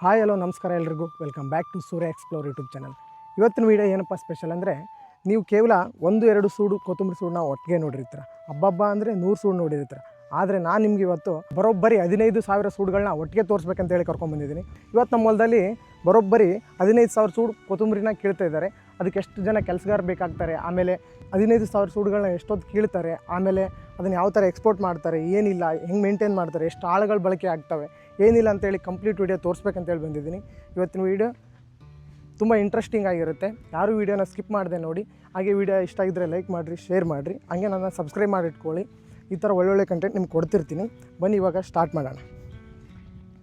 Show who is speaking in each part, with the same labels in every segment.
Speaker 1: Hi, hello, ನಮಸ್ಕಾರ ಎಲ್ರಿಗೂ. Welcome back to Surya explore YouTube channel ಇವತ್ತಿನ ವೀಡಿಯೋ ಏನಪ್ಪ ಸ್ಪೆಷಲ್ ಅಂದರೆ, ನೀವು ಕೇವಲ ಒಂದು, ಎರಡು ಸೂಡು, ಕೊತ್ತಂಬರಿ ಸೂಡನ್ನ ಒಟ್ಟಿಗೆ ನೋಡಿರ್ತೀರ. ಹಬ್ಬಬ್ಬ ಅಂದರೆ ನೂರು ಸೂಡು ನೋಡಿರ್ತೀರ. ಆದರೆ ನಾನು ನಿಮ್ಗೆ ಇವತ್ತು ಬರೋಬ್ಬರಿ ಹದಿನೈದು ಸಾವಿರ ಸೂಡುಗಳನ್ನ ಒಟ್ಟಿಗೆ ತೋರಿಸ್ಬೇಕಂತ ಹೇಳಿ ಕರ್ಕೊಂಡ್ಬಂದಿದ್ದೀನಿ ಇವತ್ತು ನಮ್ಮ ಹೊಲದಲ್ಲಿ ಬರೋಬ್ಬರಿ ಹದಿನೈದು ಸಾವಿರ ಸೂಡು ಕೊತ್ತಂಬರಿನ ಕೀಳ್ತಾ ಇದ್ದಾರೆ. ಅದಕ್ಕೆ ಎಷ್ಟು ಜನ ಕೆಲಸಗಾರ ಬೇಕಾಗ್ತಾರೆ, ಆಮೇಲೆ ಹದಿನೈದು ಸಾವಿರ ಸೂಡುಗಳನ್ನ ಎಷ್ಟೊತ್ತು ಕೀಳ್ತಾರೆ, ಆಮೇಲೆ ಅದನ್ನು ಯಾವ ಥರ ಎಕ್ಸ್ಪೋರ್ಟ್ ಮಾಡ್ತಾರೆ, ಏನಿಲ್ಲ, ಹೆಂಗೆ ಮೇಂಟೈನ್ ಮಾಡ್ತಾರೆ, ಎಷ್ಟು ಆಳುಗಳು ಬಳಕೆ ಆಗ್ತವೆ, ಏನಿಲ್ಲ ಅಂತೇಳಿ ಕಂಪ್ಲೀಟ್ ವೀಡಿಯೋ ತೋರಿಸ್ಬೇಕಂತೇಳಿ ಬಂದಿದ್ದೀನಿ. ಇವತ್ತಿನ ವೀಡಿಯೋ ತುಂಬ ಇಂಟ್ರೆಸ್ಟಿಂಗ್ ಆಗಿರುತ್ತೆ. ಯಾರು ವೀಡಿಯೋನ ಸ್ಕಿಪ್ ಮಾಡಿದೆ ನೋಡಿ, ಹಾಗೆ ವೀಡಿಯೋ ಇಷ್ಟ ಆಗಿದ್ರೆ ಲೈಕ್ ಮಾಡಿರಿ ಶೇರ್ ಮಾಡಿರಿ. ಹಾಗೆ ನನ್ನ ಸಬ್ಸ್ಕ್ರೈಬ್ ಮಾಡಿಟ್ಕೊಳ್ಳಿ. ಈ ಥರ ಒಳ್ಳೊಳ್ಳೆ ಕಂಟೆಂಟ್ ನಿಮ್ಗೆ ಕೊಡ್ತಿರ್ತೀನಿ. ಬನ್ನಿ ಇವಾಗ ಸ್ಟಾರ್ಟ್ ಮಾಡೋಣ.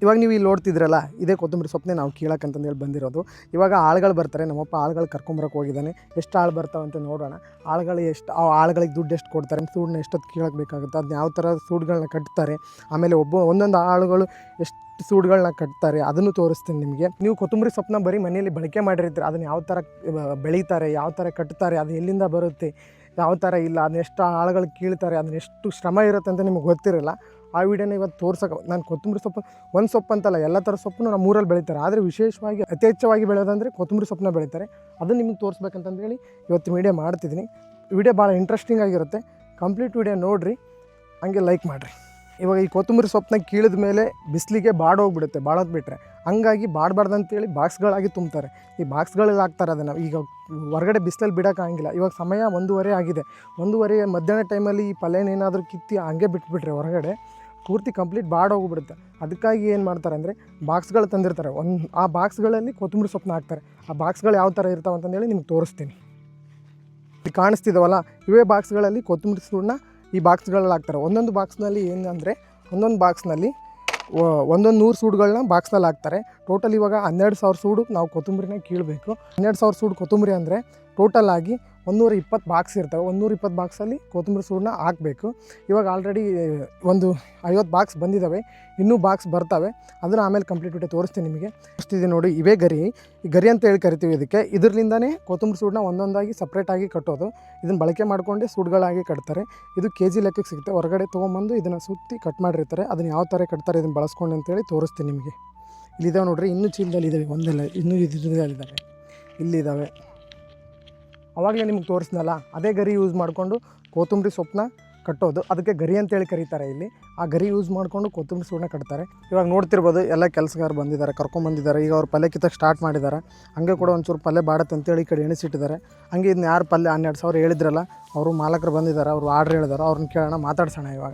Speaker 1: ಇವಾಗ ನೀವು ಇಲ್ಲಿ ನೋಡ್ತಿದ್ರಲ್ಲ, ಇದೇ ಕೊತ್ತಂಬರಿ ಸೊಪ್ಪನೆ ನಾವು ಕೀಳಕ್ಕಂತಂದು ಹೇಳಿ ಬಂದಿರೋದು. ಇವಾಗ ಆಳುಗಳು ಬರ್ತಾರೆ, ನಮ್ಮಪ್ಪ ಆಳುಗಳು ಕರ್ಕೊಂಬರಕ್ಕೆ ಹೋಗಿದ್ದಾನೆ. ಎಷ್ಟು ಆಳು ಬರ್ತಾವೆ ಅಂತ ನೋಡೋಣ. ಆಳುಗಳು ಎಷ್ಟು, ಆ ಆಳುಗಳಿಗೆ ದುಡ್ಡು ಎಷ್ಟು ಕೊಡ್ತಾರೆ ಸೂಡನ್ನ ಎಷ್ಟೊತ್ತು ಕೀಳಕ್ಕೆ ಬೇಕಾಗುತ್ತೆ ಅದನ್ನ ಯಾವ ಥರ ಸೂಡ್ಗಳನ್ನ ಕಟ್ತಾರೆ, ಆಮೇಲೆ ಒಬ್ಬ, ಒಂದೊಂದು ಆಳುಗಳು ಎಷ್ಟು ಸೂಡ್ಗಳನ್ನ ಕಟ್ತಾರೆ, ಅದನ್ನು ತೋರಿಸ್ತೀನಿ ನಿಮಗೆ. ನೀವು ಕೊತ್ತಂಬರಿ ಸೊಪ್ಪನ್ನ ಬರೀ ಮನೆಯಲ್ಲಿ ಬಳಕೆ ಮಾಡಿರ್ತೀರ, ಅದನ್ನು ಯಾವ ಥರ ಬೆಳೀತಾರೆ, ಯಾವ ಥರ ಕಟ್ತಾರೆ, ಅದು ಎಲ್ಲಿಂದ ಬರುತ್ತೆ ಯಾವ ಥರ ಇಲ್ಲ, ಅದನ್ನ ಎಷ್ಟು ಆಳುಗಳು ಕೀಳ್ತಾರೆ, ಅದನ್ನ ಎಷ್ಟು ಶ್ರಮ ಇರುತ್ತೆ ಅಂತ ನಿಮಗೆ ಗೊತ್ತಿರಲ್ಲ. ಆ ವಿಡಿಯೋನ ಇವತ್ತು ತೋರ್ಸೋಕೆ ನಾನು ಕೊತ್ತಂಬರಿ ಸೊಪ್ಪು, ಒಂದು ಸೊಪ್ಪು ಅಂತಲ್ಲ, ಎಲ್ಲ ಥರ ಸೊಪ್ಪನ್ನು ನಮ್ಮ ಊರಲ್ಲಿ ಬೆಳೀತಾರೆ. ಆದರೆ ವಿಶೇಷವಾಗಿ ಅತಿ ಹೆಚ್ಚವಾಗಿ ಬೆಳೆಯೋದಂದರೆ ಕೊತ್ತಂಬರಿ ಸೊಪ್ಪನ್ನ ಬೆಳೀತಾರೆ. ಅದನ್ನು ನಿಮಗೆ ತೋರಿಸ್ಬೇಕಂತಂದೇಳಿ ಇವತ್ತು ವಿಡಿಯೋ ಮಾಡ್ತಿದ್ದೀನಿ. ವಿಡಿಯೋ ಭಾಳ ಇಂಟ್ರೆಸ್ಟಿಂಗ್ ಆಗಿರುತ್ತೆ. ಕಂಪ್ಲೀಟ್ ವಿಡಿಯೋ ನೋಡಿರಿ, ಹಂಗೆ ಲೈಕ್ ಮಾಡಿರಿ. ಇವಾಗ ಈ ಕೊತ್ತಂಬರಿ ಸೊಪ್ಪನ್ನ ಕೀಳಿದ ಮೇಲೆ ಬಿಸಿಲಿಗೆ ಬಾಡೋಗ್ಬಿಡುತ್ತೆ ಬಾಡೋದು ಬಿಟ್ಟರೆ ಹಂಗಾಗಿ ಬಾಡಬಾರ್ದು ಅಂತೇಳಿ ಬಾಕ್ಸ್ಗಳಾಗಿ ತುಂಬ್ತಾರೆ ಈ ಬಾಕ್ಸ್ಗಳಲ್ಲಿ ಹಾಕ್ತಾರೆ ಅದನ್ನು. ಈಗ ಹೊರಗಡೆ ಬಿಸಿಲಲ್ಲಿ ಬಿಡೋಕ್ಕಾಗಿಲ್ಲ ಇವಾಗ ಸಮಯ ಒಂದೂವರೆ ಆಗಿದೆ. ಒಂದೂವರೆ ಮಧ್ಯಾಹ್ನ ಟೈಮಲ್ಲಿ ಈ ಪಲ್ಯನೇನಾದರೂ ಕಿತ್ತಿ ಹಂಗೆ ಬಿಟ್ಬಿಟ್ರೆ ಹೊರಗಡೆ, ಪೂರ್ತಿ ಕಂಪ್ಲೀಟ್ ಬಾಡೋಗ್ಬಿಡುತ್ತೆ ಅದಕ್ಕಾಗಿ ಏನು ಮಾಡ್ತಾರೆ ಅಂದರೆ ಬಾಕ್ಸ್ಗಳು ತಂದಿರ್ತಾರೆ. ಒಂದು ಆ ಬಾಕ್ಸ್ಗಳಲ್ಲಿ ಕೊತ್ತಂಬರಿ ಸೊಪ್ಪನ್ನ ಹಾಕ್ತಾರೆ. ಆ ಬಾಕ್ಸ್ಗಳು ಯಾವ ಥರ ಇರ್ತಾವೆ ಅಂತಂದೇಳಿ ನಿಮ್ಗೆ ತೋರಿಸ್ತೀನಿ. ಕಾಣಿಸ್ತಿದ್ದಾವಲ್ಲ ಇವೇ ಬಾಕ್ಸ್ಗಳಲ್ಲಿ ಕೊತ್ತಂಬರಿ ಸೂಡನ್ನ ಈ ಬಾಕ್ಸ್ಗಳಲ್ಲಿ ಹಾಕ್ತಾರೆ. ಒಂದೊಂದು ಬಾಕ್ಸ್ನಲ್ಲಿ ಏನಂದರೆ, ಒಂದೊಂದು ಬಾಕ್ಸ್ನಲ್ಲಿ ಒಂದೊಂದು ನೂರು ಸೂಡುಗಳನ್ನ ಬಾಕ್ಸ್ನಲ್ಲಿ ಹಾಕ್ತಾರೆ. ಟೋಟಲ್ ಇವಾಗ ಹನ್ನೆರಡು ಸಾವಿರ ಸೂಡು ನಾವು ಕೊತ್ತಂಬರಿನ ಕೀಳಬೇಕು. ಹನ್ನೆರಡು ಸಾವಿರ ಸೂಡು ಕೊತ್ತಂಬರಿ ಅಂದರೆ ಟೋಟಲ್ ಆಗಿ ಒಂದೂರ ಇಪ್ಪತ್ತು ಬಾಕ್ಸ್ ಇರ್ತವೆ. ಒಂದೂರ ಇಪ್ಪತ್ತು ಬಾಕ್ಸಲ್ಲಿ ಕೊತ್ತಂಬರಿ ಸೂಡನ್ನ ಹಾಕಬೇಕು. ಇವಾಗ ಆಲ್ರೆಡಿ ಒಂದು ಐವತ್ತು ಬಾಕ್ಸ್ ಬಂದಿದ್ದಾವೆ ಇನ್ನೂ ಬಾಕ್ಸ್ ಬರ್ತವೆ. ಅದನ್ನು ಆಮೇಲೆ ಕಂಪ್ಲೀಟ್ ಬಿಟ್ಟು ತೋರಿಸ್ತೀನಿ ನಿಮಗೆ. ಅಷ್ಟಿದೆ ನೋಡಿ ಇವೇ ಗರಿ. ಈ ಗರಿ ಅಂತ ಹೇಳಿ ಕರಿತೀವಿ ಇದಕ್ಕೆ. ಇದರಿಂದನೇ ಕೊತ್ತಂಬರಿ ಸೂಡನ್ನ ಒಂದೊಂದಾಗಿ ಸಪ್ರೇಟಾಗಿ ಕಟ್ಟೋದು. ಇದನ್ನು ಬಳಕೆ ಮಾಡಿಕೊಂಡೇ ಸೂಡ್ಗಳಾಗಿ ಕಟ್ತಾರೆ. ಇದು ಕೆ ಜಿ ಲೆಕ್ಕಕ್ಕೆ ಸಿಗುತ್ತೆ. ಹೊರಗಡೆ ತೊಗೊಂಬಂದು ಇದನ್ನು ಸುತ್ತಿ ಕಟ್ ಮಾಡಿರ್ತಾರೆ. ಅದನ್ನು ಯಾವ ಥರ ಕಟ್ತಾರೆ ಇದನ್ನು ಬಳಸ್ಕೊಂಡು ಅಂತೇಳಿ ತೋರಿಸ್ತೀನಿ ನಿಮಗೆ. ಇಲ್ಲಿದ್ದಾವೆ ನೋಡಿರಿ, ಇನ್ನೂ ಚೀಲದಲ್ಲಿ ಇದ್ದಾವೆ ಒಂದೆಲ್ಲ, ಇನ್ನೂ ಇದ್ದಾವೆ ಇಲ್ಲಿದ್ದಾವೆ ಅವಾಗಲೇ ನಿಮ್ಗೆ ತೋರಿಸ್ನಲ್ಲ ಅದೇ ಗರಿ ಯೂಸ್ ಮಾಡಿಕೊಂಡು ಕೊತ್ತಂಬರಿ ಸೊಪ್ಪನ್ನ ಕಟ್ಟೋದು. ಅದಕ್ಕೆ ಗರಿ ಅಂತೇಳಿ ಕರೀತಾರೆ ಇಲ್ಲಿ. ಆ ಗರಿ ಯೂಸ್ ಮಾಡಿಕೊಂಡು ಕೊತ್ತಂಬರಿ ಸೂಡನ್ನ ಕಟ್ತಾರೆ. ಇವಾಗ ನೋಡ್ತಿರ್ಬೋದು ಎಲ್ಲ ಕೆಲಸಗಾರ ಬಂದಿದ್ದಾರೆ ಕರ್ಕೊಂಬಂದಿದ್ದಾರೆ ಈಗ ಅವ್ರು ಪಲ್ಯ ಕಿತ್ತಕ್ಕೆ ಸ್ಟಾರ್ಟ್ ಮಾಡಿದ್ದಾರೆ. ಹಂಗೆ ಕೂಡ ಒಂಚೂರು ಪಲ್ಯ ಬಾಡತ್ತೆ ಅಂತೇಳಿ ಈ ಕಡೆ ಎಣಿಸಿಟ್ಟಿದ್ದಾರೆ. ಹಂಗೆ ಇದನ್ನ ಯಾರು ಪಲ್ಯ ಹನ್ನೆರಡು ಸಾವಿರ ಹೇಳಿದ್ರಲ್ಲ ಅವರು ಮಾಲಕರು ಬಂದಿದ್ದಾರೆ ಅವರು ಆರ್ಡ್ರ್ ಹೇಳಿದಾರೆ. ಅವ್ರನ್ನ ಕೇಳೋಣ ಮಾತಾಡ್ಸೋಣ ಇವಾಗ.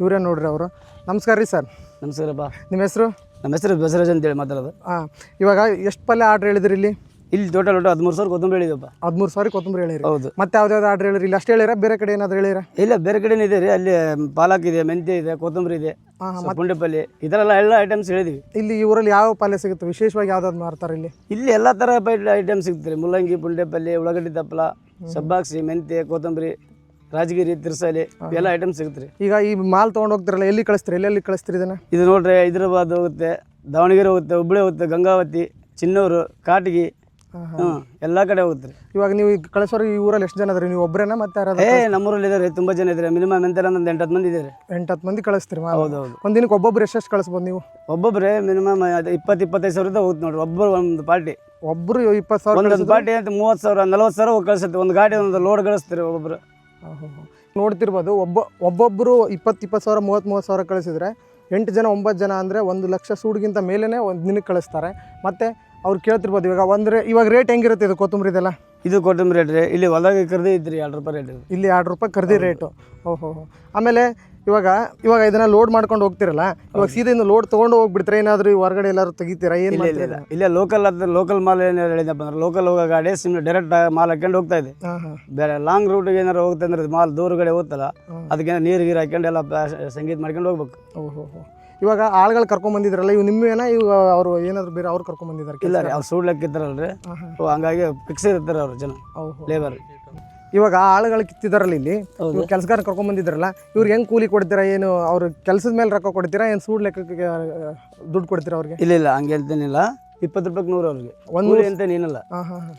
Speaker 1: ಇವರೇ ನೋಡ್ರಿ ಅವರು? ನಮಸ್ಕಾರ ರೀ ಸರ್.
Speaker 2: ನಮಸ್ಕಾರ ಬಾ
Speaker 1: ನಿಮ್ಮ ಹೆಸರು?
Speaker 2: ನಮ್ಮ ಹೆಸರು ಬಸವರಾಜ್ ಅಂತೇಳಿ ಮಾತಾಡೋದು.
Speaker 1: ಹಾಂ ಇವಾಗ ಎಷ್ಟು ಪಲ್ಯ ಆರ್ಡ್ರ್ ಹೇಳಿದ್ರಿ ಇಲ್ಲಿ?
Speaker 2: ಇಲ್ಲಿ ದೊಡ್ಡ ದೊಡ್ಡ ಹದಿಮೂರು ಸಾವಿರ ಕೊತ್ತಂಬರಿ ಹೇಳಿದಪ್ಪ
Speaker 1: ಹದಿಮೂರು ಸಾವಿರ ಕೊತ್ತಂಬರಿ ಹೇಳಿರಿ.
Speaker 2: ಹೌದು.
Speaker 1: ಮತ್ತೆ ಯಾವ್ದು ಯಾವ್ದು ಆರ್ಡ್ರ್ ಹೇಳಿರಿ? ಇಲ್ಲಿ ಅಷ್ಟೇ ಹೇಳಿರ? ಬೇರೆ ಕಡೆ ಏನಾದ್ರು ಹೇಳಿರ?
Speaker 2: ಇಲ್ಲ ಬೇರೆ ಕಡೆ ಇದೆ ರೀ. ಅಲ್ಲಿ ಪಾಲಕ್ ಇದೆ ಮೆಂತ್ಯ ಇದೆ ಕೊತ್ತಂಬರಿ ಇದೆ
Speaker 1: ಹಾಂ ಹಾಂ
Speaker 2: ಸ್ವಲ್ಪ ಪುಂಡೆ ಪಲ್ಯ ಇದರೆಲ್ಲ ಎಲ್ಲ ಐಟಮ್ಸ್ ಹೇಳಿದ್ವಿ.
Speaker 1: ಇಲ್ಲಿ ಈ ಊರಲ್ಲಿ ಯಾವ ಪಲ್ಯ ಸಿಗುತ್ತೆ? ವಿಶೇಷವಾಗಿ ಯಾವ್ದಾದ್ರು ಮಾರ್ತಾರೆ ಇಲ್ಲಿ?
Speaker 2: ಇಲ್ಲಿ ಎಲ್ಲ ತರ ಐಟಮ್ ಸಿಗ್ತಾರೆ ಮುಲ್ಲಂಗಿ ಪುಂಡೆ ಪಲ್ಯ ಉಳ್ಳಾಗಡ್ಡಿ ತಪ್ಪಲ ಸಬ್ಬಾಕ್ಸಿ ಮೆಂತ್ಯ ಕೊತ್ತಂಬರಿ ರಾಜಗಿರಿ ತಿರ್ಸಾಲಿ ಎಲ್ಲ ಐಟಮ್ ಸಿಗುತ್ತೆ
Speaker 1: ಈಗ ಈ ಮಾಲ್ ತೊಗೊಂಡು ಹೋಗ್ತಾರಲ್ಲ ಎಲ್ಲಿ ಕಳಿಸ್ತೀರಿ? ಎಲ್ಲೆಲ್ಲಿ ಕಳಿಸ್ತೀರಿ ಇದನ್ನ?
Speaker 2: ಇದು ನೋಡ್ರಿ ಹೈದರಾಬಾದ್ ಹೋಗುತ್ತೆ ದಾವಣಗೆರೆ ಹೋಗುತ್ತೆ ಹುಬ್ಳಿ ಹೋಗುತ್ತೆ ಗಂಗಾವತಿ ಚಿನ್ನೂರು ಕಾಟಗಿ ಎಲ್ಲ ಕಡೆ ಹೋಗುತ್ತೆ
Speaker 1: ಇವಾಗ ನೀವು ಈಗ ಕಳಿಸೋರು ಈ ಊರಲ್ಲಿ ಎಷ್ಟು ಜನ ಅದ್ರಿ ನೀವು ಒಬ್ಬರೇನ ಮತ್ತೆ ಯಾರಾದ್ರು
Speaker 2: ಏ ನಮ್ಮೂರಲ್ಲಿ ಇದ್ದಾರೆ ತುಂಬ ಜನ ಇದ್ದಾರೆ ಮಿನಿಮಮ್ ಎಂತೆಲ್ಲ ಒಂದು ಎಂಟು ಹತ್ತು ಮಂದಿ ಇದ್ದಾರೆ
Speaker 1: ಎಂಟತ್ತು ಮಂದಿ ಕಳಿಸ್ತೀರಿ
Speaker 2: ಹೌದು ಹೌದು
Speaker 1: ಒಂದು ದಿನಕ್ಕೆ ಒಬ್ಬೊಬ್ರು ಎಷ್ಟೆಷ್ಟು ಕಳಿಸ್ಬೋದು ನೀವು?
Speaker 2: ಒಬ್ಬೊಬ್ಬರೇ ಮಿನಿಮಮ್ ಇಪ್ಪತ್ತು ಇಪ್ಪತ್ತೈದು ಸಾವಿರದ ಹೋಗುತ್ತೆ ನೋಡ್ರಿ. ಒಬ್ಬರು ಒಂದು ಪಾರ್ಟಿ.
Speaker 1: ಒಬ್ಬರು ಇಪ್ಪತ್ತು ಸಾವಿರ
Speaker 2: ಒಂದೊಂದು ಪಾರ್ಟಿ ಅಂತ ಮೂವತ್ತು ಸಾವಿರ ನಲ್ವತ್ತು ಸಾವಿರ ಹೋಗಿ ಕಳಿಸುತ್ತೆ. ಒಂದು ಗಾಡಿ ಒಂದು ಲೋಡ್ ಕಳಿಸ್ತಾರೆ ಒಬ್ಬೊಬ್ರು.
Speaker 1: ನೋಡ್ತಿರ್ಬೋದು ಒಬ್ಬ ಒಬ್ಬೊಬ್ಬರು ಇಪ್ಪತ್ತು ಇಪ್ಪತ್ತು ಸಾವಿರ ಮೂವತ್ತು ಮೂವತ್ತು ಸಾವಿರ ಕಳಿಸಿದ್ರೆ ಎಂಟು ಜನ ಒಂಬತ್ತು ಜನ ಅಂದರೆ ಒಂದು ಲಕ್ಷ ಸೂಡ್ಗಿಂತ ಮೇಲೇ ಒಂದು ದಿನಕ್ಕೆ ಕಳಿಸ್ತಾರೆ. ಮತ್ತು ಅವ್ರು ಕೇಳ್ತಿರ್ಬೋದು ಇವಾಗ ಒಂದ್ರೆ ಇವಾಗ ರೇಟ್ ಹೆಂಗಿರುತ್ತೆ ಇದು ಕೊತ್ತಂಬರಿ ಇದೆಲ್ಲ?
Speaker 2: ಇದು ಕೊತ್ತಂಬರಿ ರೇಟ್ ರೀ. ಇಲ್ಲಿ ಹೊಲದಾಗ ಕರೆದೇ ಇದ್ರಿ ಎರಡು ರೂಪಾಯಿ ರೇಟ್
Speaker 1: ಇಲ್ಲಿ ಎರಡು ರೂಪಾಯಿ ಕರ್ದಿ ರೇಟು ಓಹೋ ಆಮೇಲೆ ಇವಾಗ ಇವಾಗ ಇದನ್ನ ಲೋಡ್ ಮಾಡ್ಕೊಂಡು ಹೋಗ್ತಿರಲ್ಲ ಇವಾಗ ಸೀದಾ ಲೋಡ್ ತೊಗೊಂಡು ಹೋಗ್ಬಿಡ್ತಾರೆ? ಏನಾದರೂ ಹೊರಗಡೆ ಎಲ್ಲಾರು ತೆಗಿತೀರಾ? ಏನು
Speaker 2: ಇಲ್ಲ ಇಲ್ಲ ಲೋಕಲ್ ಅದು ಲೋಕಲ್ ಮಾಲ್ ಏನು ಹೇಳಿದಪ್ಪ ಅಂದ್ರೆ ಲೋಕಲ್ ಹೋಗೋ ಗಾಡಿ ಸುಮ್ಮನೆ ಡೈರೆಕ್ಟ್ ಮಾಲ್ ಹಾಕೊಂಡು ಹೋಗ್ತಾ ಇದೆ. ಬೇರೆ ಲಾಂಗ್ ರೂಟಿಗೆ ಏನಾರು ಹೋಗ್ತಾ ಅಂದ್ರೆ ಮಾಲ್ ದೂರ ಕಡೆ ಹೋಗ್ತಲ್ಲ. ಅದಕ್ಕೆ ನೀರು ಗೀರು ಹಾಕೊಂಡು ಎಲ್ಲ ಸಂಗೀತ ಮಾಡ್ಕೊಂಡು ಹೋಗ್ಬೇಕು.
Speaker 1: ಓಹೋ ಇವಾಗ ಆಳ್ಗಳು ಕರ್ಕೊಂಡ್ ಬಂದಿದ್ರಲ್ಲ ಇವು ನಿಮ್ಮೇನ? ಇವು ಅವರು ಏನಾದ್ರು ಬೇರೆ ಅವ್ರು ಕರ್ಕೊಂಡ್ ಬಂದಿದಾರ
Speaker 2: ಇಲ್ಲ ರೀ ಅವ್ರು ಸೂಡ್ ಇರ್ತಾರಲ್ರಿ
Speaker 1: ಹಾಂ ಹಾಂ
Speaker 2: ಓ, ಹಂಗಾಗಿ ಫಿಕ್ಸ್ ಇರ್ತಾರೆ ಅವ್ರ ಜನ. ಲೇಬರ್
Speaker 1: ಇವಾಗ ಆಳುಗಳು ಕಿತ್ತಿದಾರಲ್ಲ ಇಲ್ಲಿ ಕೆಲ್ಸಗಾರ ಕರ್ಕೊಂಡ್ ಬಂದಿದ್ರಲ್ಲ ಇವ್ರಿಗೆ ಹೆಂಗ್ ಕೂಲಿ ಕೊಡ್ತೀರಾ ಏನು ಅವ್ರ ಕೆಲಸದ ಮೇಲೆ ರೊಕ್ಕ ಕೊಡ್ತೀರಾ ಏನು ಸೂಡ್ ಲೆಕ್ಕಕ್ಕೆ ದುಡ್ಡು ಕೊಡ್ತೀರಾ ಅವ್ರಿಗೆ?
Speaker 2: ಇಲ್ಲ ಇಲ್ಲ ಹಂಗೆ ಹೇಳ್ತೇನಿಲ್ಲ ಇಪ್ಪತ್ತು ರೂಪಾಯಿ ನೂರು ಅವ್ರಿಗೆ.
Speaker 1: ಒಂದು
Speaker 2: ಕೂಲಿ ಅಂತ ನೀನಲ್ಲ.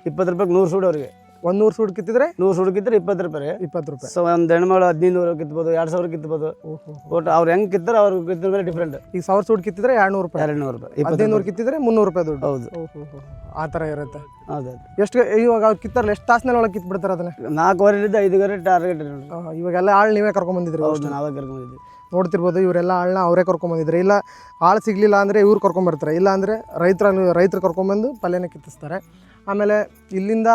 Speaker 2: ಇಪ್ಪತ್ತು ರೂಪಾಯಿಗೆ ನೂರು ಸೂಡು ಅವ್ರಿಗೆ.
Speaker 1: ಒಂದು ನೂರ್ ಸೂಟ್ ಕಿತ್ತಿದ್ರೆ
Speaker 2: ನೂರು ಸುಡು ಕಿತ್ತಿದ್ರೆ ಇಪ್ಪತ್ತು ರೂಪಾಯಿ ರೀ.
Speaker 1: ಇಪ್ಪತ್ತು ರೂಪಾಯಿ.
Speaker 2: ಸೊ ಒಂದು ಹೆಣ್ಮಗಳು ಹದಿನೈದು ನೂರು ಕಿತ್ಬೋದು ಎರಡು ಸಾವಿರ ಕಿತ್ಬೋದು. ಒಟ್ಟು ಅವ್ರು ಹೆಂಗ್ ಕಿತ್ತಾರೆ ಅವ್ರು ಕಿತ್ತಿದ ಮೇಲೆ ಡಿಫ್ರೆಂಟ್
Speaker 1: ಈಗ ಸಾವಿರ ಸೂಟ್ ಕಿತ್ತಿದ್ರೆ ಎರಡು ನೂರು ರೂಪಾಯಿ
Speaker 2: ಎರಡು ನೂರು ರೂಪಾಯಿ.
Speaker 1: ಹದಿನೈದು ನೂರು ಕಿತ್ತಿದ್ರೆ ಮುನ್ನೂರು ರೂಪಾಯಿ ದುಡ್ಡು.
Speaker 2: ಹೌದು.
Speaker 1: ಆ ಥರ ಇರುತ್ತೆ.
Speaker 2: ಹೌದು
Speaker 1: ಎಷ್ಟು ಇವಾಗ ಅವ್ರು ಕಿತ್ತಾರಲ್ಲ ಎಷ್ಟು ತಾಸಿನಲ್ಲಿ ಒಳಗೆ ಕಿತ್ಬಿಡ್ತಾರೆ ಅದನ್ನ?
Speaker 2: ನಾಲ್ಕುವರೆಲಿದ್ದ ಐದುವರೆ ಟಾರ್ಗೆಟ್
Speaker 1: ಆ, ಇವಾಗೆಲ್ಲ ಆಳು ನೀವೇ ಕರ್ಕೊಂಬಂದಿದ್ರಿ
Speaker 2: ಹೌದು ನಾವೇ ಕರ್ಕೊಂಡಿದ್ವಿ
Speaker 1: ನೋಡ್ತಿರ್ಬೋದು ಇವರೆಲ್ಲ ಆಳನ್ನ ಅವರೇ ಕರ್ಕೊಂಬಂದಿದ್ರೆ ಇಲ್ಲ ಆಳು ಸಿಗಲಿಲ್ಲ ಅಂದರೆ ಇವ್ರು ಕರ್ಕೊಂಬರ್ತಾರೆ ಇಲ್ಲ ಅಂದರೆ ರೈತರ ರೈತರು ಕರ್ಕೊಂಬಂದು ಪಲ್ಯನ ಕಿತ್ತಿಸ್ತಾರೆ. ಆಮೇಲೆ ಇಲ್ಲಿಂದ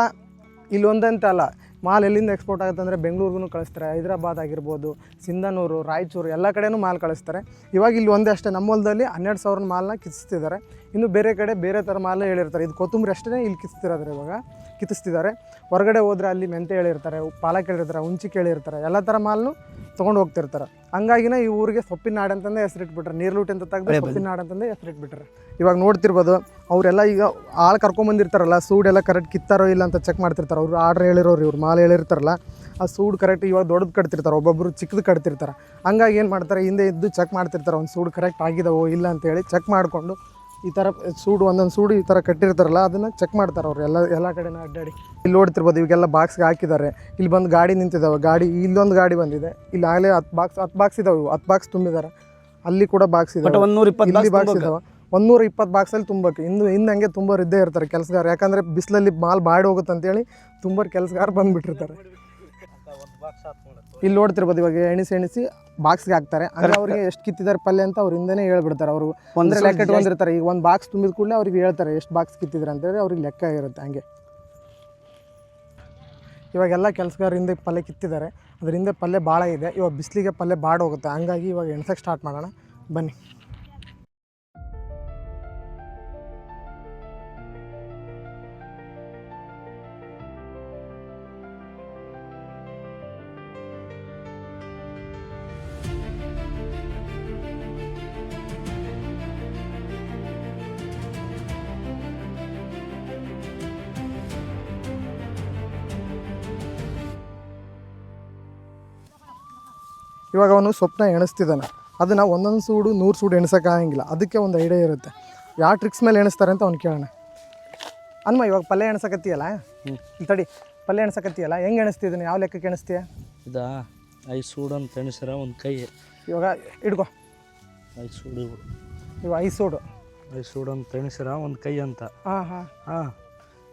Speaker 1: ಇಲ್ಲಿ ಒಂದಂತ ಅಲ್ಲ, ಮಾಲ್ ಎಲ್ಲಿಂದ ಎಕ್ಸ್ಪೋರ್ಟ್ ಆಗುತ್ತೆ ಅಂದರೆ ಬೆಂಗಳೂರಿಗೂ ಕಳಿಸ್ತಾರೆ, ಹೈದರಾಬಾದ್ ಆಗಿರ್ಬೋದು, ಸಿಂಧನೂರು, ರಾಯಚೂರು, ಎಲ್ಲ ಕಡೆಯೂ ಮಾಲ್ ಕಳಿಸ್ತಾರೆ. ಇವಾಗ ಇಲ್ಲಿ ಒಂದೇ ಅಷ್ಟೇ, ನಮ್ಮ ಹೊಲದಲ್ಲಿ ಹನ್ನೆರಡು ಸಾವಿರ ಮಾಲ್ನ ಕಿತ್ತಿಸ್ತಿದ್ದಾರೆ ಇನ್ನು ಬೇರೆ ಕಡೆ ಬೇರೆ ಥರ ಮಾಲೆ ಹೇಳಿರ್ತಾರೆ. ಇದು ಕೊತ್ತಂಬರಿ ಅಷ್ಟೇ ಇಲ್ಲಿ ಕಿತ್ತಿರೋದ್ರೆ ಇವಾಗ. ಕಿತ್ತಿಸ್ತಿದ್ದಾರೆ. ಹೊರಗಡೆ ಹೋದ್ರೆ ಅಲ್ಲಿ ಮೆಂತೆ ಹೇಳಿರ್ತಾರೆ ಪಾಲಕ್ ಹೇಳಿರ್ತಾರೆ ಹುಂಚಿ ಕೇಳಿರ್ತಾರೆ ಎಲ್ಲ ಥರ ಮಾಲ್ನು ತೊಗೊಂಡು ಹೋಗ್ತಿರ್ತಾರೆ. ಹಂಗಾಗಿನೇ ಈ ಊರಿಗೆ ಸೊಪ್ಪಿನ ನಾಡು ಅಂತಂದೇ ಹೆಸರಿಟ್ಬಿಟ್ರೆ ನೀರ್ಲೂಟಿ ಅಂತ ತೆಗೆದು ಸೊಪ್ಪಿನ ನಾಡು ಅಂತಂದೇ ಹೆಸರಿಟ್ಬಿಟ್ರೆ ಇವಾಗ ನೋಡ್ತಿರ್ಬೋದು ಅವರೆಲ್ಲ ಈಗ ಆಳು ಕರ್ಕೊಂಬಂದಿರ್ತಾರಲ್ಲ ಸೂಡೆಲ್ಲ ಕರೆಕ್ಟ್ ಕಿತ್ತಾರೋ ಇಲ್ಲ ಅಂತ ಚೆಕ್ ಮಾಡ್ತಿರ್ತಾರೆ. ಅವ್ರು ಆರ್ಡ್ರ್ ಹೇಳಿರೋರು ಇವ್ರು ಮಾಲ್ ಹೇಳಿರ್ತಾರಲ್ಲ ಆ ಸೂಡು ಕರೆಕ್ಟ್ ಇವಾಗ ದೊಡ್ಡದು ಕಟ್ತಿರ್ತಾರೆ ಒಬ್ಬೊಬ್ಬರು ಚಿಕ್ಕದು ಕಟ್ತಿರ್ತಾರೆ. ಹಂಗಾಗಿ ಏನು ಮಾಡ್ತಾರೆ ಹಿಂದೆ ಇದ್ದು ಚೆಕ್ ಮಾಡ್ತಿರ್ತಾರೆ ಒಂದು ಸೂಡು ಕರೆಕ್ಟ್ ಆಗಿದಾವೋ ಇಲ್ಲ ಅಂತೇಳಿ ಚೆಕ್ ಮಾಡಿಕೊಂಡು ಈ ಥರ ಸೂಡು ಒಂದೊಂದು ಸೂಡು ಈ ಥರ ಕಟ್ಟಿರ್ತಾರಲ್ಲ ಅದನ್ನು ಚೆಕ್ ಮಾಡ್ತಾರೆ ಅವ್ರು ಎಲ್ಲ ಎಲ್ಲ ಕಡೆನೂ ಅಡ್ಡಾಡಿ. ಇಲ್ಲಿ ನೋಡ್ತಿರ್ಬೋದು ಇವಾಗೆಲ್ಲ ಬಾಕ್ಸ್ಗೆ ಹಾಕಿದ್ದಾರೆ. ಇಲ್ಲಿ ಬಂದು ಗಾಡಿ ನಿಂತಿದ್ದಾವೆ ಗಾಡಿ ಇಲ್ಲೊಂದು ಗಾಡಿ ಬಂದಿದೆ. ಇಲ್ಲಿ ಆಗಲೇ ಹತ್ತು ಬಾಕ್ಸ್ ಹತ್ತು ಬಾಕ್ಸ್ ಇದಾವೆ ಹತ್ತು ಬಾಕ್ಸ್ ತುಂಬಿದ್ದಾರೆ. ಅಲ್ಲಿ ಕೂಡ ಬಾಕ್ಸ್
Speaker 2: ಇದಾವೆ.
Speaker 1: ಇದೆ
Speaker 2: ಒಂದು ನೂರ ಇಪ್ಪತ್ತು
Speaker 1: ಇಲ್ಲಿ ಬಾಕ್ಸ್
Speaker 2: ಬಾಕ್ಸ್
Speaker 1: ಇದಾವೆ. ಒಂದೂರ ಇಪ್ಪತ್ತು ಬಾಕ್ಸಲ್ಲಿ ತುಂಬಕ್ಕೆ ಇನ್ನು ಇನ್ನು ಹಂಗೆ ತುಂಬೋರು ಇದ್ದೇ ಇರ್ತಾರೆ ಕೆಲಸಗಾರ ಯಾಕಂದರೆ ಬಿಸಿಲಲ್ಲಿ ಮಾಲ್ ಬಾಡಿ ಹೋಗುತ್ತೆ ಅಂತೇಳಿ ತುಂಬೋರು ಕೆಲಸಗಾರ ಬಂದುಬಿಟ್ಟಿರ್ತಾರೆ. ಇಲ್ಲಿ ನೋಡ್ತಿರ್ಬೋದು ಇವಾಗ ಎಣಿಸಿ ಎಣಿಸಿ ಬಾಕ್ಸ್ಗೆ ಹಾಕ್ತಾರೆ. ಅಂದ್ರೆ ಅವ್ರಿಗೆ ಎಷ್ಟು ಕಿತ್ತಿದ್ದಾರೆ ಪಲ್ಯ ಅಂತ ಅವ್ರ ಹಿಂದೆನೇ ಹೇಳ್ಬಿಡ್ತಾರೆ. ಅವರು ಒಂದ್ರೆ ಲೆಕ್ಕ ಇಟ್ಕೊಂಡಿರ್ತಾರೆ. ಈಗ ಒಂದು ಬಾಕ್ಸ್ ತುಂಬಿದ ಕೂಡಲೇ ಅವ್ರಿಗೆ ಹೇಳ್ತಾರೆ ಎಷ್ಟು ಬಾಕ್ಸ್ ಕಿತ್ತಿದ್ರೆ ಅಂತೇಳಿ ಅವ್ರಿಗೆ ಲೆಕ್ಕ ಇರುತ್ತೆ ಹಂಗೆ. ಇವಾಗೆಲ್ಲ ಕೆಲಸಗಾರ ಹಿಂದೆ ಪಲ್ಯ ಕಿತ್ತಿದ್ದಾರೆ. ಅದ್ರ ಹಿಂದೆ ಪಲ್ಯ ಭಾಳ ಇದೆ. ಇವಾಗ ಬಿಸಿಲಿಗೆ ಪಲ್ಯ ಬಾಡ್ ಹೋಗುತ್ತೆ ಹಂಗಾಗಿ ಇವಾಗ ಎಣ್ಸಕ್ಕೆ ಸ್ಟಾರ್ಟ್ ಮಾಡೋಣ. ಬನ್ನಿ. ಇವಾಗ ಅವನು ಸ್ವಪ್ನ ಎಣಿಸ್ತಿದ್ದಾನೆ. ಅದನ್ನು ಒಂದೊಂದು ಸೂಡು ನೂರು ಸೂಡು ಎಣ್ಸೋಕ್ಕಾಗಂಗಿಲ್ಲ. ಅದಕ್ಕೆ ಒಂದು ಐಡಿಯಾ ಇರುತ್ತೆ. ಯಾವ ಟ್ರಿಕ್ಸ್ ಮೇಲೆ ಎಣಿಸ್ತಾರೆ ಅಂತ ಅವ್ನು ಕೇಳೋಣ. ಅನ್ಮ ಇವಾಗ ಪಲ್ಯ ಎಣ್ಸಕತ್ತೀಯಲ್ಲ? ಹ್ಞೂ ತಡಿ ಪಲ್ಯ ಎಣ್ಸಕತ್ತೀಯಲ್ಲ? ಹೆಂಗೆ ಎಣಿಸ್ತಿದ್ದೀನಿ ಯಾವ ಲೆಕ್ಕಕ್ಕೆ ಎಣಿಸ್ತೀಯ?
Speaker 3: ಇದಾ ಐದು ಸೂಡು ಅಂತ ಎಣಿಸ್ರ ಒಂದು ಕೈ.
Speaker 1: ಇವಾಗ ಇಡ್ಕೊ.
Speaker 3: ಐದು ಸೂಡು ಇವು.
Speaker 1: ಇವಾಗ ಐದು ಸೂಡು.
Speaker 3: ಐದು ಸೂಡು ಅಂತ ಎಣಿಸ್ರ ಒಂದು ಕೈ ಅಂತ.
Speaker 1: ಹಾಂ ಹಾಂ.
Speaker 3: ಹಾಂ.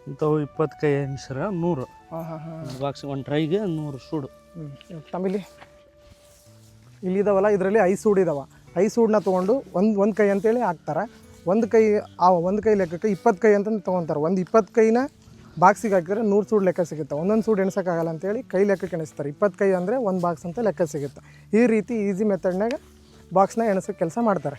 Speaker 3: ಇಂಥವು ಇಪ್ಪತ್ತು ಕೈ ಎಣಿಸ್ರ ನೂರು.
Speaker 1: ಹಾಂ ಹಾಂ ಹಾಂ.
Speaker 3: ಬಾಕ್ಸ್ ಒಂದು ಟ್ರೈಗೆ ನೂರು ಸೂಡು.
Speaker 1: ಹ್ಞೂ ತಮಿಲಿ ಇಲ್ಲಿದಾವಲ್ಲ, ಇದರಲ್ಲಿ ಐಸ್ ಸೂಡು ಇದಾವೆ. ಐ ಸೂಡನ್ನ ತೊಗೊಂಡು ಒಂದು ಒಂದು ಕೈ ಅಂತೇಳಿ ಹಾಕ್ತಾರೆ. ಒಂದು ಕೈ ಆ ಒಂದು ಕೈ ಲೆಕ್ಕಕ್ಕೆ ಇಪ್ಪತ್ತು ಕೈ ಅಂತಂದು ತೊಗೊತಾರೆ. ಒಂದು ಇಪ್ಪತ್ತು ಕೈನ ಬಾಕ್ಸಿಗೆ ಹಾಕಿದ್ರೆ ನೂರು ಸೂಡು ಲೆಕ್ಕ ಸಿಗುತ್ತೆ. ಒಂದೊಂದು ಸೂಡು ಎಣ್ಸೋಕ್ಕಾಗಲ್ಲ ಅಂತೇಳಿ ಕೈ ಲೆಕ್ಕಕ್ಕೆ ಎಣಿಸ್ತಾರೆ. ಇಪ್ಪತ್ತು ಕೈ ಅಂದರೆ ಒಂದು ಬಾಕ್ಸ್ ಅಂತ ಲೆಕ್ಕ ಸಿಗುತ್ತೆ. ಈ ರೀತಿ ಈಸಿ ಮೆಥಡ್ನಾಗ ಬಾಕ್ಸ್ನ ಎಣಿಸೋ ಕೆಲಸ ಮಾಡ್ತಾರೆ.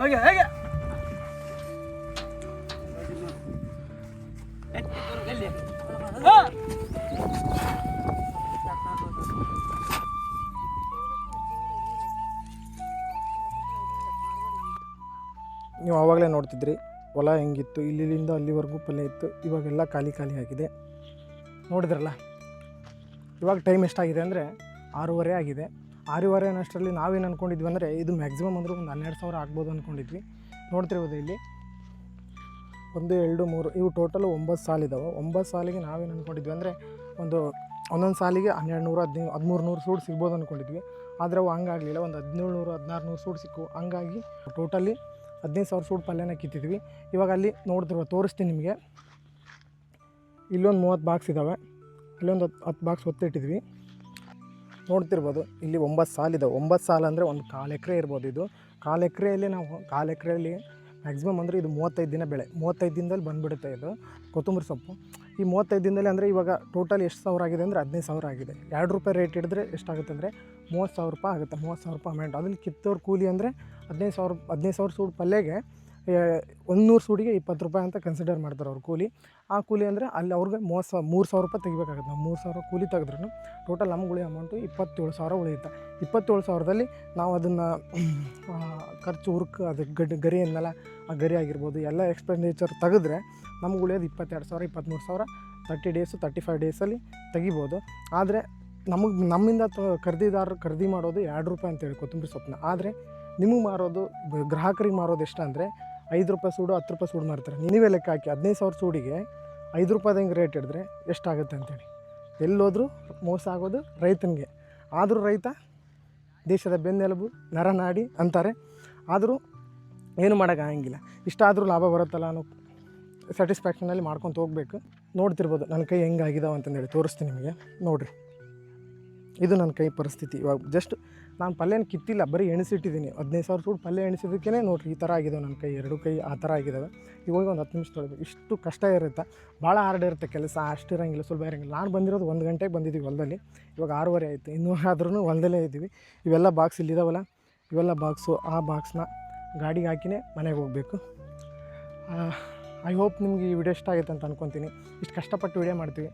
Speaker 2: ಹೋಗಿ
Speaker 1: ನೀವು ಆವಾಗಲೇ ನೋಡ್ತಿದ್ರಿ, ಹೊಲ ಹೆಂಗಿತ್ತು, ಇಲ್ಲಿಂದ ಅಲ್ಲಿವರೆಗೂ ಪಲ್ಯ ಇತ್ತು, ಇವಾಗೆಲ್ಲ ಖಾಲಿ ಖಾಲಿ ಆಗಿದೆ. ನೋಡಿದ್ರಲ್ಲ, ಇವಾಗ ಟೈಮ್ ಎಷ್ಟಾಗಿದೆ ಅಂದರೆ ಆರೂವರೆ ಆಗಿದೆ. ಆರೂವರೆ ಅನ್ನಷ್ಟರಲ್ಲಿ ನಾವೇನು ಅಂದ್ಕೊಂಡಿದ್ವಿ ಅಂದರೆ ಇದು ಮ್ಯಾಕ್ಸಿಮಮ್ ಅಂದರೆ ಒಂದು ಹನ್ನೆರಡು ಸಾವಿರ ಆಗ್ಬೋದು ಅಂದ್ಕೊಂಡಿದ್ವಿ ನೋಡ್ತಿರ್ಬೋದು ಇಲ್ಲಿ. ಒಂದು, ಎರಡು, ಮೂರು, ಇವು ಟೋಟಲು ಒಂಬತ್ತು ಸಾಲಿದಾವೆ ಒಂಬತ್ತು ಸಾಲಿಗೆ ನಾವೇನು ಅಂದ್ಕೊಂಡಿದ್ವಿ ಅಂದರೆ ಒಂದು ಒಂದೊಂದು ಸಾಲಿಗೆ ಹನ್ನೆರಡು ನೂರು, ಹದಿನೈದು, ಹದಿಮೂರು ನೂರು ಸೂಟ್ ಸಿಗ್ಬೋದು ಅಂದ್ಕೊಂಡಿದ್ವಿ ಆದರೆ ಅವು ಹಂಗಾಗಲಿಲ್ಲ ಒಂದು ಹದಿನೇಳು ನೂರು, ಹದಿನಾರು ನೂರು ಸೂಟ್ ಸಿಕ್ಕು. ಹಂಗಾಗಿ ಟೋಟಲಿ ಹದಿನೈದು ಸಾವಿರ ಸೂಟ್ ಪಲ್ಯನ ಕಿತ್ತಿದ್ವಿ. ಇವಾಗ ಅಲ್ಲಿ ನೋಡ್ತಿರುವ, ತೋರಿಸ್ತೀನಿ ನಿಮಗೆ. ಇಲ್ಲೊಂದು ಮೂವತ್ತು ಬಾಕ್ಸ್ ಇದ್ದಾವೆ ಅಲ್ಲೊಂದು ಹತ್ತು ಹತ್ತು ಬಾಕ್ಸ್ ಒತ್ತಿಟ್ಟಿದ್ವಿ. ನೋಡ್ತಿರ್ಬೋದು. ಇಲ್ಲಿ ಒಂಬತ್ತು ಸಾಲಿದೆ ಒಂಬತ್ತು ಸಾಲ ಅಂದರೆ ಒಂದು ಕಾಲು ಎಕರೆ ಇರ್ಬೋದು ಇದು. ಕಾಲು ಎಕರೆಯಲ್ಲಿ ನಾವು ಕಾಲು ಎಕರೆಯಲ್ಲಿ ಮ್ಯಾಕ್ಸಿಮಮ್ ಅಂದರೆ ಇದು ಮೂವತ್ತೈದು ದಿನ ಬೆಳೆ. ಮೂವತ್ತೈದು ದಿನದಲ್ಲಿ ಬಂದುಬಿಡುತ್ತೆ ಇದು. ಕೊತ್ತಂಬರಿ ಸೊಪ್ಪು. ಈ ಮೂವತ್ತೈದು ದಿನದಲ್ಲಿ ಅಂದರೆ ಇವಾಗ ಟೋಟಲ್ ಎಷ್ಟು ಸಾವಿರ ಆಗಿದೆ ಅಂದರೆ ಹದಿನೈದು ಸಾವಿರ ಆಗಿದೆ. ಎರಡು ರೂಪಾಯಿ ರೇಟ್ ಹಿಡಿದ್ರೆ ಎಷ್ಟಾಗುತ್ತೆ ಅಂದರೆ ಮೂವತ್ತು ಸಾವಿರ ರೂಪಾಯಿ ಆಗುತ್ತೆ. ಮೂವತ್ತು ಸಾವಿರ ರೂಪಾಯಿ ಅಮೌಂಟ್ ಅದನ್ನು ಕಿತ್ತೋರು ಕೂಲಿ ಅಂದರೆ ಹದಿನೈದು ಸಾವಿರ ಹದಿನೈದು ಸಾವಿರ ಸೂಡು ಪಲ್ಯಗೆ ಒಂದು ನೂರು ಸೂಡಿಗೆ ಇಪ್ಪತ್ತು ರೂಪಾಯಿ ಅಂತ ಕನ್ಸಿಡರ್ ಮಾಡ್ತಾರೆ ಅವ್ರ ಕೂಲಿ. ಆ ಕೂಲಿ ಅಂದರೆ ಅಲ್ಲಿ ಅವ್ರಿಗೆ ಮೂವತ್ತು ಸಾವಿರ ಮೂರು ಸಾವಿರ ರೂಪಾಯಿ ತೆಗಿಬೇಕಾಗುತ್ತೆ. ನಾವು ಮೂರು ಸಾವಿರ ಕೂಲಿ ತೆಗೆದ್ರೂ ಟೋಟಲ್ ನಮ್ಗೆ ಉಳಿ ಅಮೌಂಟು ಇಪ್ಪತ್ತೇಳು ಸಾವಿರ ಉಳಿಯುತ್ತೆ. ಇಪ್ಪತ್ತೇಳು ಸಾವಿರದಲ್ಲಿ ನಾವು ಅದನ್ನು ಖರ್ಚು ಹುರ್ಕು ಅದು ಗಡ್, ಗರಿ ಅಂದಲ್ಲ ಆ ಗರಿ ಆಗಿರ್ಬೋದು, ಎಲ್ಲ ಎಕ್ಸ್ಪೆಂಡಿಚರ್ ತೆಗೆದ್ರೆ ನಮ್ಗೆ ಉಳಿಯೋದು ಇಪ್ಪತ್ತೆರಡು ಸಾವಿರ ಇಪ್ಪತ್ತ್ಮೂರು ಸಾವಿರ ತರ್ಟಿ ಡೇಸು ತರ್ಟಿ ಫೈವ್ ಡೇಸಲ್ಲಿ ತೆಗಿಬೋದು. ಆದರೆ ನಮಗೆ, ನಮ್ಮಿಂದ ತ ಖರೀದಿದಾರರು ಖರೀದಿ ಮಾಡೋದು ಎರಡು ರೂಪಾಯಿ ಅಂತ ಹೇಳಿ ಕೊತ್ತಂಬರಿ ಸೊಪ್ಪನ್ನ ಆದರೆ ನಿಮಗೆ ಮಾರೋದು, ಗ್ರಾಹಕರಿಗೆ ಮಾರೋದು ಎಷ್ಟು ಅಂದರೆ ಐದು ರೂಪಾಯಿ ಸೂಡು, ಹತ್ತು ರೂಪಾಯಿ ಸೂಡು ಮಾಡ್ತಾರೆ ನೀವೇ ಲೆಕ್ಕ ಹಾಕಿ, ಹದಿನೈದು ಸಾವಿರ ಸೂಡಿಗೆ ಐದು ರೂಪಾಯಿದಂಗೆ ರೇಟ್ ಹಿಡಿದ್ರೆ ಎಷ್ಟಾಗುತ್ತೆ ಅಂತೇಳಿ. ಎಲ್ಲೋದ್ರೂ ಮೋಸ ಆಗೋದು ರೈತನಿಗೆ. ಆದರೂ ರೈತ ದೇಶದ ಬೆನ್ನೆಲುಬು ನರನಾಡಿ ಅಂತಾರೆ. ಆದರೂ ಏನು ಮಾಡೋಕ್ಕಾಗಂಗಿಲ್ಲ ಇಷ್ಟಾದರೂ ಲಾಭ ಬರುತ್ತಲ್ಲ ಅನ್ನೋ ಸ್ಯಾಟಿಸ್ಫ್ಯಾಕ್ಷನಲ್ಲಿ ಮಾಡ್ಕೊತ ಹೋಗ್ಬೇಕು. ನೋಡ್ತಿರ್ಬೋದು ನನ್ನ ಕೈ ಹೆಂಗಾಗಿದಾವ ಅಂತಂದೇಳಿ ತೋರಿಸ್ತೀನಿ ನಿಮಗೆ. ನೋಡಿರಿ. ಇದು ನನ್ನ ಕೈ ಪರಿಸ್ಥಿತಿ. ಇವಾಗ ಜಸ್ಟ್ ನಾನು ಪಲ್ಯನ ಕಿತ್ತಿಲ್ಲ, ಬರೀ ಎಣಿಸಿಟ್ಟಿದ್ದೀನಿ. ಹದಿನೈದು ಸಾವಿರ ಸೂಡು ಪಲ್ಯ ಎಣಿಸಿದ್ದಕ್ಕೇ ನೋಡಿರಿ ಈ ಥರ ಆಗಿದೆ ನನ್ನ ಕೈ, ಎರಡು ಕೈ ಆ ಥರ ಆಗಿದ್ದಾವೆ. ಇವಾಗ ಒಂದು ಹತ್ತು ನಿಮಿಷ ತೊಳೆದು, ಇಷ್ಟು ಕಷ್ಟ ಇರುತ್ತೆ. ಭಾಳ ಹಾರ್ಡ್ ಇರುತ್ತೆ ಕೆಲಸ, ಅಷ್ಟು ಇರೋಂಗಿಲ್ಲ, ಸ್ವಲ್ಪ ಇರೋಂಗಿಲ್ಲ. ನಾನು ಬಂದಿರೋದು ಒಂದು ಗಂಟೆಗೆ ಬಂದಿದ್ದೀವಿ ಹೊಲದಲ್ಲಿ, ಇವಾಗ ಆರೂವರೆ ಆಯಿತು. ಇನ್ನೂ ಆದ್ರೂ ಹೊಲದಲ್ಲೇ ಇದ್ದೀವಿ. ಇವೆಲ್ಲ ಬಾಕ್ಸ್ ಇಲ್ಲಿದಾವಲ್ಲ, ಇವೆಲ್ಲ ಬಾಕ್ಸು ಆ ಬಾಕ್ಸ್ನ ಗಾಡಿಗೆ ಹಾಕಿನೇ ಮನೆಗೆ ಹೋಗಬೇಕು. ಐ ಹೋಪ್ ನಿಮ್ಗೆ ಈ ವಿಡಿಯೋ ಇಷ್ಟ ಆಗುತ್ತೆ ಅಂತ ಅನ್ಕೊತೀನಿ. ಇಷ್ಟು ಕಷ್ಟಪಟ್ಟು ವಿಡಿಯೋ ಮಾಡ್ತೀವಿ.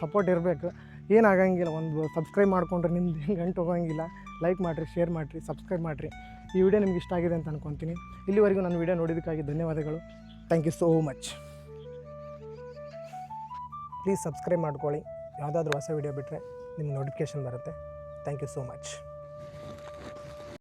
Speaker 1: ಸಪೋರ್ಟ್ ಇರಬೇಕು. ಏನಾಗಂಗಿಲ್ಲ, ಒಂದು ಸಬ್ಸ್ಕ್ರೈಬ್ ಮಾಡ್ಕೊಂಡ್ರೆ ನಿಮ್ದು ಗಂಟು ಹೋಗಂಗಿಲ್ಲ ಲೈಕ್ ಮಾಡಿರಿ ಶೇರ್ ಮಾಡಿರಿ ಸಬ್ಸ್ಕ್ರೈಬ್ ಮಾಡಿರಿ. ಈ ವಿಡಿಯೋ ನಿಮ್ಗೆ ಇಷ್ಟ ಆಗಿದೆ ಅಂತ ಅನ್ಕೊತೀನಿ. ಇಲ್ಲಿವರೆಗೂ ನನ್ನ ವಿಡಿಯೋ ನೋಡಿದ್ದಕ್ಕಾಗಿ ಧನ್ಯವಾದಗಳು. Thank you so much please subscribe ಮಾಡ್ಕೊಳ್ಳಿ. ಯಾವುದಾದ್ರೂ ಹೊಸ ವಿಡಿಯೋ ಬಿಟ್ಟರೆ ನಿಮ್ಗೆ ನೋಟಿಫಿಕೇಷನ್ ಬರುತ್ತೆ. Thank you so much